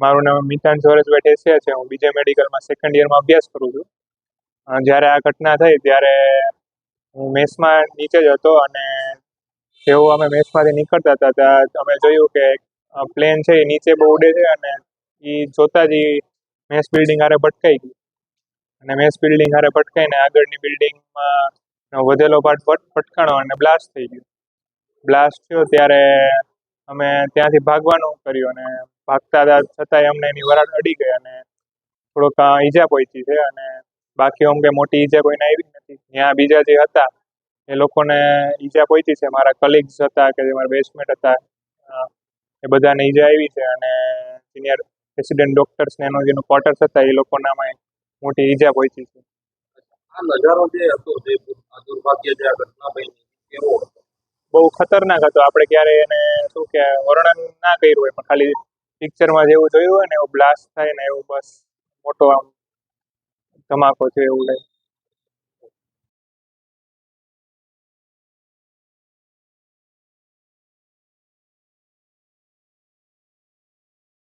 મારું નામ મિતાન જોરેજ ટેસિયા છે. હું બીજે મેડિકલમાં સેકન્ડ યરમાં અભ્યાસ કરું છું. જ્યારે આ ઘટના થઈ ત્યારે હું મેસમાં નીચે જ હતો અને જેવું અમે મેસમાંથી નીકળતા હતા. ત્યાં અમે જોયું કે પ્લેન છે એ નીચે બહુ ઉડે છે અને એ જોતા જ એ મેસ બિલ્ડિંગ હારે ભટકાઈ ગઈ અને મેસ બિલ્ડિંગ હારે ભટકાઈને આગળની બિલ્ડિંગમાં વધેલો પાર્ટ ભટકાણો અને બ્લાસ્ટ થઈ ગયો. બ્લાસ્ટ થયો ત્યારે અમે ત્યાંથી ભાગવાનું કર્યું અને ભાગતા હતા છતાંય અમને એની વરાળ અડી ગઈ અને થોડોક ઈજા પહોંચી છે અને બાકી આમ કે મોટી ઈજા કોઈને આવી નથી. ત્યાં બીજા જે હતા એ લોકોને ઈજા પહોંચી છે. મારા કલીગ્સ હતા કે જે મારા બેચમેટ હતા એ બધાને ઈજા આવી છે અને સિનિયર રેસિડેન્ટ ડોક્ટર્સ ને એનો જેનો ક્વાર્ટર્સ હતા એ લોકોનામાં મોટી ઈજા પહોંચી છે. નજારો જે હતો જે દુર્ભાગ્ય જે આ ઘટના બની કેવો બહુ ખતરનાક હતો. આપણે ક્યારે એને શું કે વર્ણન ના કર્યું હોય પણ ખાલી પિક્ચરમાં જેવું જોયું હોય ને, એવું બ્લાસ્ટ થાય ને એવું બસ, મોટો આમ ધમાકો છે એવું લાગે